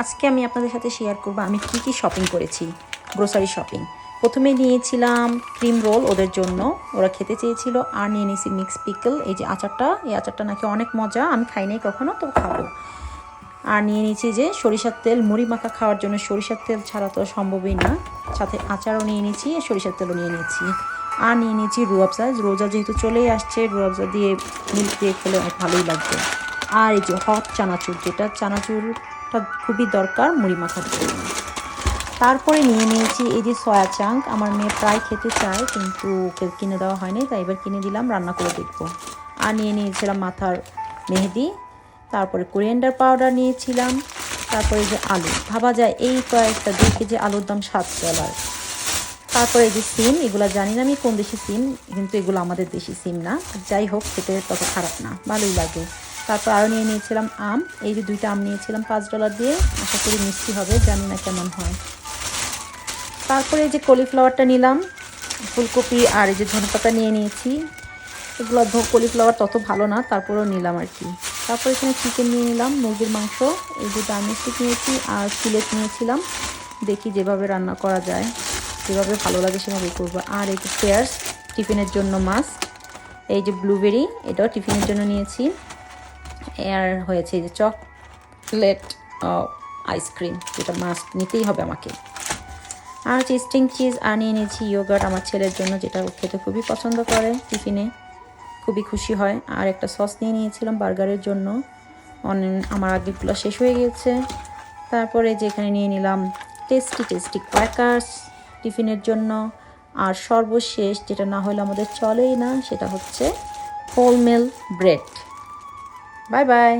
আজকে আমি আপনাদের সাথে শেয়ার করব আমি কি কি শপিং করেছি গ্রোসারি শপিং প্রথমে নিয়েছিলাম ক্রিম রোল ওদের জন্য, ওরা খেতে চেয়েছিল, আর নিয়ে নিয়েছি মিক্স পিকল এই যে আচারটা, এই আচারটা নাকি অনেক মজা, আমি খাই নাই কখনো তো খাব। আর নিয়ে নিয়েছি যে সরিষার তেল, মুড়ি মাখা খাওয়ার জন্য সরিষার তেল ছাড়া তো সম্ভবই না, সাথে আচারও নিয়ে নিয়েছি, সরিষার তেলও নিয়ে নিয়েছি। আর নিয়ে নিয়েছি রুয়াবজা, রোজা যেহেতু চলেই আসছে, রুয়াবজা দিয়ে মিল্ক দিয়ে খেলে ভালোই লাগবে। আর এই যে হট চানাচুর, যেটা চানাচুরটা খুবই দরকার, মুড়ি মাখার জন্য। তারপরে নিয়ে নিয়েছি এই যে সয়া চাঙ্ক, আমার মেয়ে প্রায় খেতে চায়, কিন্তু ওকে কিনে দেওয়া হয়নি, তাই এবার কিনে দিলাম, রান্না করে দেখব। আর নিয়ে নিয়েছিলাম মাথার মেহেদি, তারপরে কোরিয়েন্ডার পাউডার নিয়েছিলাম, তারপরে যে আলু, ভাবা যায় এই কয়েকটা দুই কেজি আলুর দাম সাত ডলার। তারপরে এই যে সিম, এগুলো জানি না আমি কোন দেশি সিম, কিন্তু এগুলো আমাদের দেশি সিম না। যাই হোক, খেতে তত খারাপ না, ভালোই লাগে। তারপর আরও নিয়ে নিয়েছিলাম আম। এই যে দুইটা আম নিয়েছিলাম, পাঁচ ডলার দিয়ে। আশা করি মিষ্টি হবে, জানি না কেমন হয়। তারপরে এই যে কলিফ্লাওয়ারটা নিলাম, ফুলকপি আর এই যে ধনেপাতা নিয়ে নিয়েছি। এগুলো কলিফ্লাওয়ার তত ভালো না, তারপরেও নিলাম আর কি। তারপর এখানে চিকেন নিয়ে নিলাম, মুরগির মাংস। এই যে ডাইমেস্টিক নিয়েছি আর সিলেট নিয়েছিলাম। দেখি যেভাবে রান্না করা যায়, যেভাবে ভালো লাগে সেভাবে করব। আর এই যে পেয়ার্স টিফিনের জন্য মাস্ক এই যে ব্লুবেরি এটাও টিফিনের জন্য নিয়েছি। আর হয়েছে যে চকলেট আইসক্রিম যেটা মাস্ক নিতেই হবে আমাকে। আর চিস্টিং চিজ আর নিয়ে নিয়েছি ইয়োগার্ট আমার ছেলের জন্য, যেটা খেতে খুবই পছন্দ করে টিফিনে খুবই খুশি হয়। আর একটা সস নিয়ে নিয়েছিলাম বার্গারের জন্য। আমার আগেগুলো শেষ হয়ে গিয়েছে তারপরে যেখানে নিয়ে নিলাম টেস্টি টেস্টি ক্র্যাকার্স টিফিনের জন্য। আর সর্বশেষ যেটা না হলে আমাদের চলেই না, সেটা হচ্ছে হোলমেল ব্রেড বাই বাই